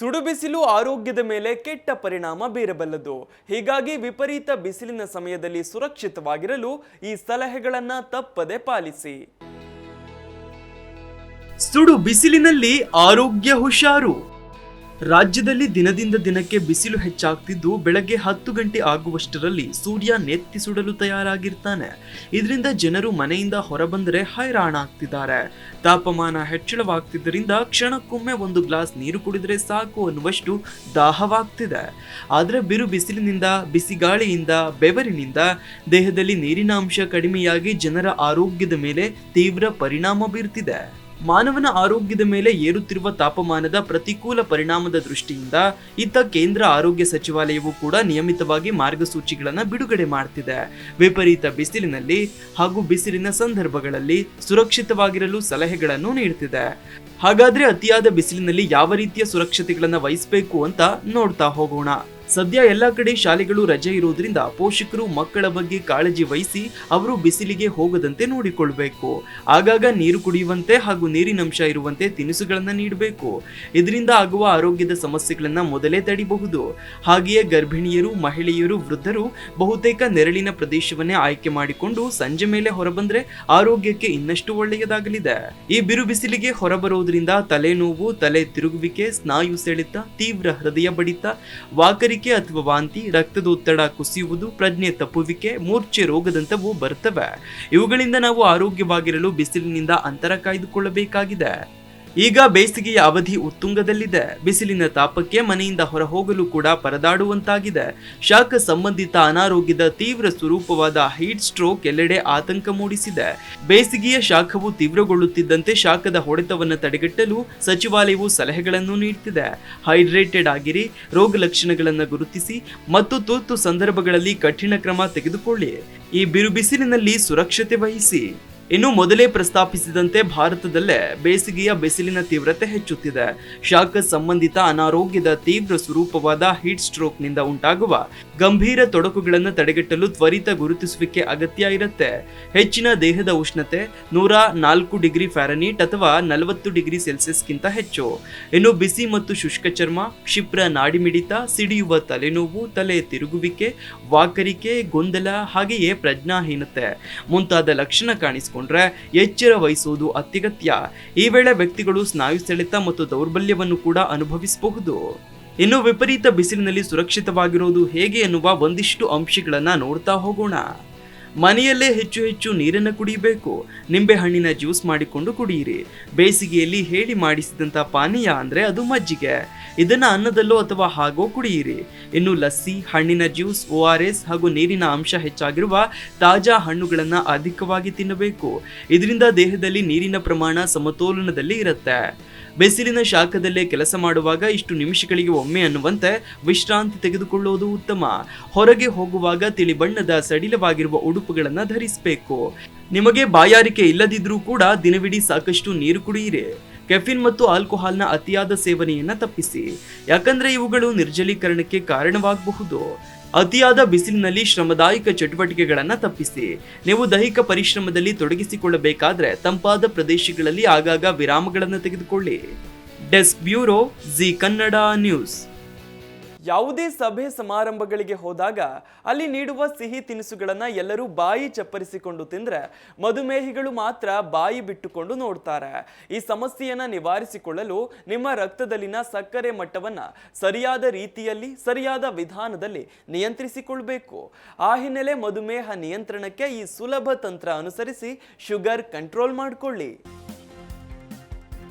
ಸುಡು ಬಿಸಿಲು ಆರೋಗ್ಯದ ಮೇಲೆ ಕೆಟ್ಟ ಪರಿಣಾಮ ಬೀರಬಲ್ಲದು. ಹೀಗಾಗಿ ವಿಪರೀತ ಬಿಸಿಲಿನ ಸಮಯದಲ್ಲಿ ಸುರಕ್ಷಿತವಾಗಿರಲು ಈ ಸಲಹೆಗಳನ್ನ ತಪ್ಪದೆ ಪಾಲಿಸಿ. ಸುಡು ಬಿಸಿಲಿನಲ್ಲಿ ಆರೋಗ್ಯ ಹುಷಾರು. ರಾಜ್ಯದಲ್ಲಿ ದಿನದಿಂದ ದಿನಕ್ಕೆ ಬಿಸಿಲು ಹೆಚ್ಚಾಗ್ತಿದ್ದು ಬೆಳಗ್ಗೆ ಹತ್ತು ಗಂಟೆ ಆಗುವಷ್ಟರಲ್ಲಿ ಸೂರ್ಯ ನೆತ್ತಿ ಸುಡಲು ತಯಾರಾಗಿರ್ತಾನೆ. ಇದರಿಂದ ಜನರು ಮನೆಯಿಂದ ಹೊರಬಂದರೆ ಹೈರಾಣ ಆಗ್ತಿದ್ದಾರೆ ತಾಪಮಾನ ಹೆಚ್ಚಳವಾಗ್ತಿದ್ದರಿಂದ ಕ್ಷಣಕ್ಕೊಮ್ಮೆ ಒಂದು ಗ್ಲಾಸ್ ನೀರು ಕುಡಿದರೆ ಸಾಕು ಅನ್ನುವಷ್ಟು ದಾಹವಾಗ್ತಿದೆ. ಆದರೆ ಬಿರು ಬಿಸಿಲಿನಿಂದ ಬಿಸಿ ಗಾಳಿಯಿಂದ ಬೆವರಿನಿಂದ ದೇಹದಲ್ಲಿ ನೀರಿನ ಅಂಶ ಕಡಿಮೆಯಾಗಿ ಜನರ ಆರೋಗ್ಯದ ಮೇಲೆ ತೀವ್ರ ಪರಿಣಾಮ ಬೀರ್ತಿದೆ. ಮಾನವನ ಆರೋಗ್ಯದ ಮೇಲೆ ಏರುತ್ತಿರುವ ತಾಪಮಾನದ ಪ್ರತಿಕೂಲ ಪರಿಣಾಮದ ದೃಷ್ಟಿಯಿಂದ ಇತ್ತ ಕೇಂದ್ರ ಆರೋಗ್ಯ ಸಚಿವಾಲಯವು ಕೂಡ ನಿಯಮಿತವಾಗಿ ಮಾರ್ಗಸೂಚಿಗಳನ್ನು ಬಿಡುಗಡೆ ಮಾಡ್ತಿದೆ. ವಿಪರೀತ ಬಿಸಿಲಿನಲ್ಲಿ ಹಾಗೂ ಬಿಸಿಲಿನ ಸಂದರ್ಭಗಳಲ್ಲಿ ಸುರಕ್ಷಿತವಾಗಿರಲು ಸಲಹೆಗಳನ್ನು ನೀಡ್ತಿದೆ. ಹಾಗಾದ್ರೆ ಅತಿಯಾದ ಬಿಸಿಲಿನಲ್ಲಿ ಯಾವ ರೀತಿಯ ಸುರಕ್ಷತೆಗಳನ್ನು ವಹಿಸಬೇಕು ಅಂತ ನೋಡ್ತಾ ಹೋಗೋಣ. ಸದ್ಯ ಎಲ್ಲ ಕಡೆ ಶಾಲೆಗಳು ರಜೆ ಇರೋದ್ರಿಂದ ಪೋಷಕರು ಮಕ್ಕಳ ಬಗ್ಗೆ ಕಾಳಜಿ ವಹಿಸಿ ಅವರು ಬಿಸಿಲಿಗೆ ಹೋಗದಂತೆ ನೋಡಿಕೊಳ್ಬೇಕು. ಆಗಾಗ ನೀರು ಕುಡಿಯುವಂತೆ ಹಾಗೂ ನೀರಿನಂಶ ಇರುವಂತೆ ತಿನಿಸುಗಳನ್ನು ನೀಡಬೇಕು. ಇದರಿಂದ ಆಗುವ ಆರೋಗ್ಯದ ಸಮಸ್ಯೆಗಳನ್ನು ಮೊದಲೇ ತಡಿಬಹುದು. ಹಾಗೆಯೇ ಗರ್ಭಿಣಿಯರು, ಮಹಿಳೆಯರು, ವೃದ್ಧರು ಬಹುತೇಕ ನೆರಳಿನ ಪ್ರದೇಶವನ್ನೇ ಆಯ್ಕೆ ಮಾಡಿಕೊಂಡು ಸಂಜೆ ಮೇಲೆ ಹೊರಬಂದ್ರೆ ಆರೋಗ್ಯಕ್ಕೆ ಇನ್ನಷ್ಟು ಒಳ್ಳೆಯದಾಗಲಿದೆ. ಈ ಬಿರು ಬಿಸಿಲಿಗೆ ಹೊರಬರೋದ್ರಿಂದ ತಲೆನೋವು, ತಲೆ ತಿರುಗುವಿಕೆ, ಸ್ನಾಯು ಸೆಳೆತ, ತೀವ್ರ ಹೃದಯ ಬಡಿತ ವಾಕರಿಕೆ ಅಥವಾ ವಾಂತಿ ರಕ್ತದೊತ್ತಡ ಕುಸಿಯುವುದು ಪ್ರಜ್ಞೆ ತಪ್ಪುವಿಕೆ, ಮೂರ್ಛೆ ರೋಗದಂತವು ಬರ್ತವೆ ಇವುಗಳಿಂದ ನಾವು ಆರೋಗ್ಯವಾಗಿರಲು, ಬಿಸಿಲಿನಿಂದ ಅಂತರ ಕಾಯ್ದುಕೊಳ್ಳಬೇಕಾಗಿದೆ. ಈಗ ಬೇಸಿಗೆಯ ಅವಧಿ ಉತ್ತುಂಗದಲ್ಲಿದೆ. ಬಿಸಿಲಿನ ತಾಪಕ್ಕೆ ಮನೆಯಿಂದ ಹೊರ ಹೋಗಲು ಕೂಡ ಪರದಾಡುವಂತಾಗಿದೆ. ಶಾಖ ಸಂಬಂಧಿತ ಅನಾರೋಗ್ಯದ ತೀವ್ರ ಸ್ವರೂಪವಾದ ಹೀಟ್ ಸ್ಟ್ರೋಕ್ ಎಲ್ಲೆಡೆ ಆತಂಕ ಮೂಡಿಸಿದೆ. ಬೇಸಿಗೆಯ ಶಾಖವು ತೀವ್ರಗೊಳ್ಳುತ್ತಿದ್ದಂತೆ ಶಾಖದ ಹೊಡೆತವನ್ನು ತಡೆಗಟ್ಟಲು ಸಚಿವಾಲಯವು ಸಲಹೆಗಳನ್ನು ನೀಡುತ್ತಿದೆ ಹೈಡ್ರೇಟೆಡ್ ಆಗಿರಿ, ರೋಗ ಲಕ್ಷಣಗಳನ್ನು ಗುರುತಿಸಿ ಮತ್ತು ತುರ್ತು ಸಂದರ್ಭಗಳಲ್ಲಿ ಕಠಿಣ ಕ್ರಮ ತೆಗೆದುಕೊಳ್ಳಿ. ಈ ಬಿರುಬಿಸಿಲಿನಲ್ಲಿ ಸುರಕ್ಷತೆ ವಹಿಸಿ. ಇನ್ನು ಮೊದಲೇ ಪ್ರಸ್ತಾಪಿಸಿದಂತೆ ಭಾರತದಲ್ಲೇ ಬೇಸಿಗೆಯ ಬಿಸಿಲಿನ ತೀವ್ರತೆ ಹೆಚ್ಚುತ್ತಿದೆ. ಶಾಖ ಸಂಬಂಧಿತ ಅನಾರೋಗ್ಯದ ತೀವ್ರ ಸ್ವರೂಪವಾದ ಹೀಟ್ ಸ್ಟ್ರೋಕ್ನಿಂದ ಉಂಟಾಗುವ ಗಂಭೀರ ತೊಡಕುಗಳನ್ನು ತಡೆಗಟ್ಟಲು ತ್ವರಿತ ಗುರುತಿಸುವಿಕೆ ಅಗತ್ಯ ಇರುತ್ತೆ. ಹೆಚ್ಚಿನ ದೇಹದ ಉಷ್ಣತೆ ನೂರ ನಾಲ್ಕು ಡಿಗ್ರಿ ಫ್ಯಾರನೀಟ್ ಅಥವಾ ನಲವತ್ತು ಡಿಗ್ರಿ ಸೆಲ್ಸಿಯಸ್ಗಿಂತ ಹೆಚ್ಚು. ಇನ್ನು ಬಿಸಿ ಮತ್ತು ಶುಷ್ಕ ಚರ್ಮ, ಕ್ಷಿಪ್ರ ನಾಡಿಮಿಡಿತ, ಸಿಡಿಯುವ ತಲೆನೋವು, ತಲೆ ತಿರುಗುವಿಕೆ, ವಾಕರಿಕೆ, ಗೊಂದಲ ಹಾಗೆಯೇ ಪ್ರಜ್ಞಾಹೀನತೆ ಮುಂತಾದ ಲಕ್ಷಣ ಕಾಣಿಸಿಕೊಂಡ್ರೆ ಎಚ್ಚರ ವಹಿಸುವುದು ಅತ್ಯಗತ್ಯ ಈ ವೇಳೆ ವ್ಯಕ್ತಿಗಳು ಸ್ನಾಯು ಸೆಳೆತ ಮತ್ತು ದೌರ್ಬಲ್ಯವನ್ನು ಕೂಡ ಅನುಭವಿಸಬಹುದು. ಇನ್ನು ವಿಪರೀತ ಬಿಸಿಲಿನಲ್ಲಿ ಸುರಕ್ಷಿತವಾಗಿರುವುದು ಹೇಗೆ ಎನ್ನುವ ಒಂದಿಷ್ಟು ಅಂಶಗಳನ್ನು ನೋಡ್ತಾ ಹೋಗೋಣ. ಮನೆಯಲ್ಲೇ ಹೆಚ್ಚು ಹೆಚ್ಚು ನೀರನ್ನು ಕುಡಿಯಬೇಕು ನಿಂಬೆಹಣ್ಣಿನ ಜ್ಯೂಸ್ ಮಾಡಿಕೊಂಡು ಕುಡಿಯಿರಿ ಬೇಸಿಗೆಯಲ್ಲಿ ಹೇಳಿ ಮಾಡಿಸಿದಂಥ ಪಾನೀಯ ಅಂದರೆ ಅದು ಮಜ್ಜಿಗೆ. ಇದನ್ನು ಅನ್ನದಲ್ಲೋ ಅಥವಾ ಹಾಗೋ ಕುಡಿಯಿರಿ. ಇನ್ನು ಲಸ್ಸಿ, ಹಣ್ಣಿನ ಜ್ಯೂಸ್ ಒ ಆರ್ ಎಸ್ ಹಾಗೂ ನೀರಿನ ಅಂಶ ಹೆಚ್ಚಾಗಿರುವ ತಾಜಾ ಹಣ್ಣುಗಳನ್ನು ಅಧಿಕವಾಗಿ ತಿನ್ನಬೇಕು. ಇದರಿಂದ ದೇಹದಲ್ಲಿ ನೀರಿನ ಪ್ರಮಾಣ ಸಮತೋಲನದಲ್ಲಿ ಇರುತ್ತೆ. ಬಿಸಿಲಿನ ಶಾಖದಲ್ಲೇ ಕೆಲಸ ಮಾಡುವಾಗ ಇಷ್ಟು ನಿಮಿಷಗಳಿಗೆ ಒಮ್ಮೆ ಅನ್ನುವಂತೆ ವಿಶ್ರಾಂತಿ ತೆಗೆದುಕೊಳ್ಳುವುದು ಉತ್ತಮ. ಹೊರಗೆ ಹೋಗುವಾಗ ತಿಳಿ ಬಣ್ಣದ ಸಡಿಲವಾಗಿರುವ ಉಡುಪುಗಳನ್ನು ಧರಿಸಬೇಕು. ನಿಮಗೆ ಬಾಯಾರಿಕೆ ಇಲ್ಲದಿದ್ರೂ ಕೂಡ ದಿನವಿಡೀ ಸಾಕಷ್ಟು ನೀರು ಕುಡಿಯಿರಿ. ಕೆಫಿನ್ ಮತ್ತು ಆಲ್ಕೋಹಾಲ್ನ ಅತಿಯಾದ ಸೇವನೆಯನ್ನು ತಪ್ಪಿಸಿ. ಯಾಕಂದ್ರೆ ಇವುಗಳು ನಿರ್ಜಲೀಕರಣಕ್ಕೆ ಕಾರಣವಾಗಬಹುದು. ಅತಿಯಾದ ಬಿಸಿಲಿನಲ್ಲಿ ಶ್ರಮದಾಯಕ ಚಟುವಟಿಕೆಗಳನ್ನು ತಪ್ಪಿಸಿ. ನೀವು ದೈಹಿಕ ಪರಿಶ್ರಮದಲ್ಲಿ ತೊಡಗಿಸಿಕೊಳ್ಳಬೇಕಾದ್ರೆ ತಂಪಾದ ಪ್ರದೇಶಗಳಲ್ಲಿ ಆಗಾಗ ವಿರಾಮಗಳನ್ನು ತೆಗೆದುಕೊಳ್ಳಿ. Desk bureau, Zee Kannada news. ಯಾವುದೇ ಸಭೆ ಸಮಾರಂಭಗಳಿಗೆ ಹೋದಾಗ ಅಲ್ಲಿ ನೀಡುವ ಸಿಹಿ ತಿನಿಸುಗಳನ್ನ ಎಲ್ಲರೂ ಬಾಯಿ ಚಪ್ಪರಿಸಿಕೊಂಡು ತಿಂದರೆ ಮಧುಮೇಹಿಗಳು ಮಾತ್ರ ಬಾಯಿ ಬಿಟ್ಟುಕೊಂಡು ನೋಡ್ತಾರೆ. ಈ ಸಮಸ್ಯೆಯನ್ನ ನಿವಾರಿಸಿಕೊಳ್ಳಲು ನಿಮ್ಮ ರಕ್ತದಲ್ಲಿನ ಸಕ್ಕರೆ ಮಟ್ಟವನ್ನ ಸರಿಯಾದ ರೀತಿಯಲ್ಲಿ, ಸರಿಯಾದ ವಿಧಾನದಲ್ಲಿ ನಿಯಂತ್ರಿಸಿಕೊಳ್ಬೇಕು. ಆ ಹಿನ್ನೆಲೆ ಮಧುಮೇಹ ನಿಯಂತ್ರಣಕ್ಕೆ ಈ ಸುಲಭ ತಂತ್ರ ಅನುಸರಿಸಿ ಶುಗರ್ ಕಂಟ್ರೋಲ್ ಮಾಡಿಕೊಳ್ಳಿ.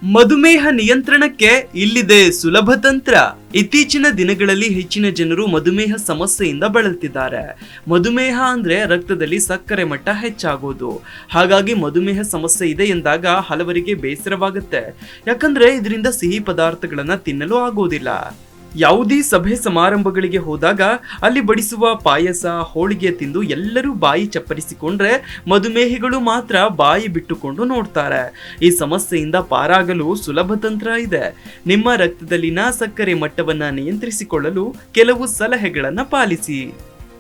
ಮಧುಮೇಹ ನಿಯಂತ್ರಣಕ್ಕೆ ಇಲ್ಲಿದೆ ಸುಲಭ ತಂತ್ರ. ಇತ್ತೀಚಿನ ದಿನಗಳಲ್ಲಿ ಹೆಚ್ಚಿನ ಜನರು ಮಧುಮೇಹ ಸಮಸ್ಯೆಯಿಂದ ಬಳಲ್ತಿದ್ದಾರೆ. ಮಧುಮೇಹ ಅಂದ್ರೆ ರಕ್ತದಲ್ಲಿ ಸಕ್ಕರೆ ಮಟ್ಟ ಹೆಚ್ಚಾಗೋದು. ಹಾಗಾಗಿ ಮಧುಮೇಹ ಸಮಸ್ಯೆ ಇದೆ ಎಂದಾಗ ಹಲವರಿಗೆ ಬೇಸರವಾಗುತ್ತೆ. ಯಾಕಂದ್ರೆ ಇದರಿಂದ ಸಿಹಿ ಪದಾರ್ಥಗಳನ್ನ ತಿನ್ನಲು ಆಗೋದಿಲ್ಲ. ಯಾವುದೇ ಸಭೆ ಸಮಾರಂಭಗಳಿಗೆ ಹೋದಾಗ ಅಲ್ಲಿ ಬಡಿಸುವ ಪಾಯಸ, ಹೋಳಿಗೆ ತಿಂದು ಎಲ್ಲರೂ ಬಾಯಿ ಚಪ್ಪರಿಸಿಕೊಂಡ್ರೆ ಮಧುಮೇಹಿಗಳು ಮಾತ್ರ ಬಾಯಿ ಬಿಟ್ಟುಕೊಂಡು ನೋಡ್ತಾರೆ. ಈ ಸಮಸ್ಯೆಯಿಂದ ಪಾರಾಗಲು ಸುಲಭ ತಂತ್ರ ಇದೆ. ನಿಮ್ಮ ರಕ್ತದಲ್ಲಿನ ಸಕ್ಕರೆ ಮಟ್ಟವನ್ನ ನಿಯಂತ್ರಿಸಿಕೊಳ್ಳಲು ಕೆಲವು ಸಲಹೆಗಳನ್ನು ಪಾಲಿಸಿ.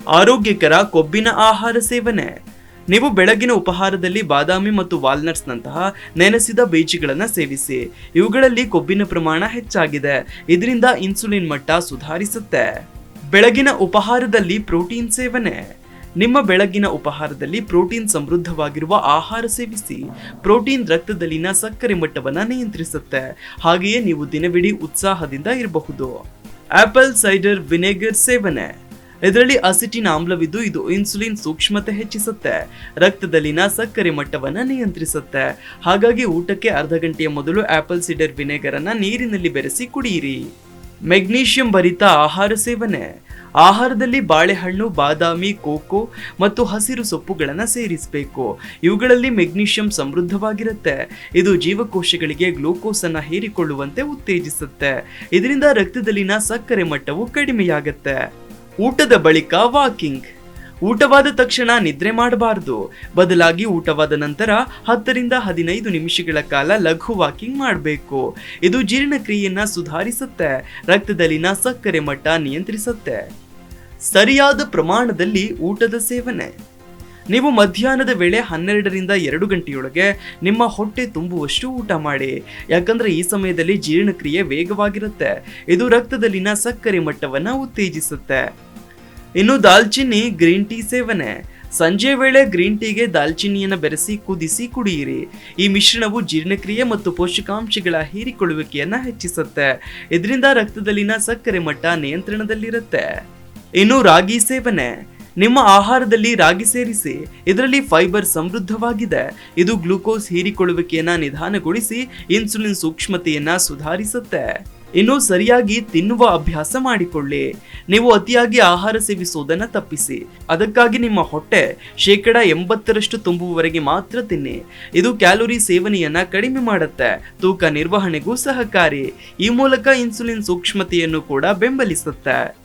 ಆರೋಗ್ಯಕರ ಕೊಬ್ಬಿನ ಆಹಾರ ಸೇವನೆ. ನೀವು ಬೆಳಗಿನ ಉಪಹಾರದಲ್ಲಿ ಬಾದಾಮಿ ಮತ್ತು ವಾಲ್ನಟ್ಸ್ನಂತಹ ನೆನೆಸಿದ ಬೀಜಗಳನ್ನು ಸೇವಿಸಿ. ಇವುಗಳಲ್ಲಿ ಕೊಬ್ಬಿನ ಪ್ರಮಾಣ ಹೆಚ್ಚಾಗಿದೆ. ಇದರಿಂದ ಇನ್ಸುಲಿನ್ ಮಟ್ಟ ಸುಧಾರಿಸುತ್ತೆ. ಬೆಳಗಿನ ಉಪಹಾರದಲ್ಲಿ ಪ್ರೋಟೀನ್ ಸೇವನೆ. ನಿಮ್ಮ ಬೆಳಗಿನ ಉಪಹಾರದಲ್ಲಿ ಪ್ರೋಟೀನ್ ಸಮೃದ್ಧವಾಗಿರುವ ಆಹಾರ ಸೇವಿಸಿ. ಪ್ರೋಟೀನ್ ರಕ್ತದಲ್ಲಿನ ಸಕ್ಕರೆ ಮಟ್ಟವನ್ನು ನಿಯಂತ್ರಿಸುತ್ತೆ. ಹಾಗೆಯೇ ನೀವು ದಿನವಿಡೀ ಉತ್ಸಾಹದಿಂದ ಇರಬಹುದು. ಆಪಲ್, ಸೈಡರ್, ವಿನೆಗರ್ ಸೇವನೆ. ಇದರಲ್ಲಿ ಅಸಿಟಿನ್ ಆಮ್ಲವಿದ್ದು ಇದು ಇನ್ಸುಲಿನ್ ಸೂಕ್ಷ್ಮತೆ ಹೆಚ್ಚಿಸುತ್ತೆ. ರಕ್ತದಲ್ಲಿನ ಸಕ್ಕರೆ ಮಟ್ಟವನ್ನು ನಿಯಂತ್ರಿಸುತ್ತೆ. ಹಾಗಾಗಿ ಊಟಕ್ಕೆ ಅರ್ಧ ಗಂಟೆಯ ಮೊದಲು ಆಪಲ್ ಸಿಡರ್ ವಿನೆಗರ್ ಅನ್ನ ನೀರಿನಲ್ಲಿ ಬೆರೆಸಿ ಕುಡಿಯಿರಿ ಮೆಗ್ನೀಷಿಯಂ ಭರಿತ ಆಹಾರ ಸೇವನೆ. ಆಹಾರದಲ್ಲಿ ಬಾಳೆಹಣ್ಣು, ಬಾದಾಮಿ, ಕೋಕೋ ಮತ್ತು ಹಸಿರು ಸೊಪ್ಪುಗಳನ್ನು ಸೇರಿಸಬೇಕು. ಇವುಗಳಲ್ಲಿ ಮೆಗ್ನೀಷಿಯಂ ಸಮೃದ್ಧವಾಗಿರುತ್ತೆ. ಇದು ಜೀವಕೋಶಗಳಿಗೆ ಗ್ಲೂಕೋಸ್ ಅನ್ನು ಹೀರಿಕೊಳ್ಳುವಂತೆ ಉತ್ತೇಜಿಸುತ್ತೆ. ಇದರಿಂದ ರಕ್ತದಲ್ಲಿನ ಸಕ್ಕರೆ ಮಟ್ಟವು ಕಡಿಮೆಯಾಗುತ್ತೆ. ಊಟದ ಬಳಿಕ ವಾಕಿಂಗ್ ಊಟವಾದ ತಕ್ಷಣ ನಿದ್ರೆ ಮಾಡಬಾರದು. ಬದಲಾಗಿ ಊಟವಾದ ನಂತರ ಹತ್ತರಿಂದ ಹದಿನೈದು ನಿಮಿಷಗಳ ಕಾಲ ಲಘು ವಾಕಿಂಗ್ ಮಾಡಬೇಕು. ಇದು ಜೀರ್ಣಕ್ರಿಯೆಯನ್ನು ಸುಧಾರಿಸುತ್ತೆ. ರಕ್ತದಲ್ಲಿನ ಸಕ್ಕರೆ ಮಟ್ಟ ನಿಯಂತ್ರಿಸುತ್ತೆ. ಸರಿಯಾದ ಪ್ರಮಾಣದಲ್ಲಿ ಊಟದ ಸೇವನೆ. ನೀವು ಮಧ್ಯಾಹ್ನದ ವೇಳೆ ಹನ್ನೆರಡರಿಂದ ಎರಡು ಗಂಟೆಯೊಳಗೆ ನಿಮ್ಮ ಹೊಟ್ಟೆ ತುಂಬುವಷ್ಟು ಊಟ ಮಾಡಿ. ಯಾಕಂದ್ರೆ ಈ ಸಮಯದಲ್ಲಿ ಜೀರ್ಣಕ್ರಿಯೆ ವೇಗವಾಗಿರುತ್ತೆ. ಇದು ರಕ್ತದಲ್ಲಿನ ಸಕ್ಕರೆ ಮಟ್ಟವನ್ನು ಉತ್ತೇಜಿಸುತ್ತೆ. ಇನ್ನು ದಾಲ್ಚಿನ್ನಿ ಗ್ರೀನ್ ಟೀ ಸೇವನೆ. ಸಂಜೆ ವೇಳೆ ಗ್ರೀನ್ ಟೀಗೆ ದಾಲ್ಚಿನ್ನಿಯನ್ನು ಬೆರೆಸಿ ಕುದಿಸಿ ಕುಡಿಯಿರಿ. ಈ ಮಿಶ್ರಣವು ಜೀರ್ಣಕ್ರಿಯೆ ಮತ್ತು ಪೋಷಕಾಂಶಗಳ ಹೀರಿಕೊಳ್ಳುವಿಕೆಯನ್ನು ಹೆಚ್ಚಿಸುತ್ತೆ. ಇದರಿಂದ ರಕ್ತದಲ್ಲಿನ ಸಕ್ಕರೆ ಮಟ್ಟ ನಿಯಂತ್ರಣದಲ್ಲಿರುತ್ತೆ. ಇನ್ನು ರಾಗಿ ಸೇವನೆ. ನಿಮ್ಮ ಆಹಾರದಲ್ಲಿ ರಾಗಿ ಸೇರಿಸಿ, ಇದರಲ್ಲಿ ಫೈಬರ್ ಸಮೃದ್ಧವಾಗಿದೆ. ಇದು ಗ್ಲೂಕೋಸ್ ಹೀರಿಕೊಳ್ಳುವಿಕೆಯನ್ನು ನಿಧಾನಗೊಳಿಸಿ ಇನ್ಸುಲಿನ್ ಸೂಕ್ಷ್ಮತೆಯನ್ನು ಸುಧಾರಿಸುತ್ತೆ. ಇನ್ನು ಸರಿಯಾಗಿ ತಿನ್ನುವ ಅಭ್ಯಾಸ ಮಾಡಿಕೊಳ್ಳಿ. ನೀವು ಅತಿಯಾಗಿ ಆಹಾರ ಸೇವಿಸುವುದನ್ನು ತಪ್ಪಿಸಿ. ಅದಕ್ಕಾಗಿ ನಿಮ್ಮ ಹೊಟ್ಟೆ ಶೇಕಡ ಎಂಬತ್ತರಷ್ಟು ತುಂಬುವವರೆಗೆ ಮಾತ್ರ ತಿನ್ನಿ. ಇದು ಕ್ಯಾಲೋರಿ ಸೇವನೆಯನ್ನ ಕಡಿಮೆ ಮಾಡುತ್ತೆ. ತೂಕ ನಿರ್ವಹಣೆಗೂ ಸಹಕಾರಿ. ಈ ಮೂಲಕ ಇನ್ಸುಲಿನ್ ಸೂಕ್ಷ್ಮತೆಯನ್ನು ಕೂಡ ಬೆಂಬಲಿಸುತ್ತೆ.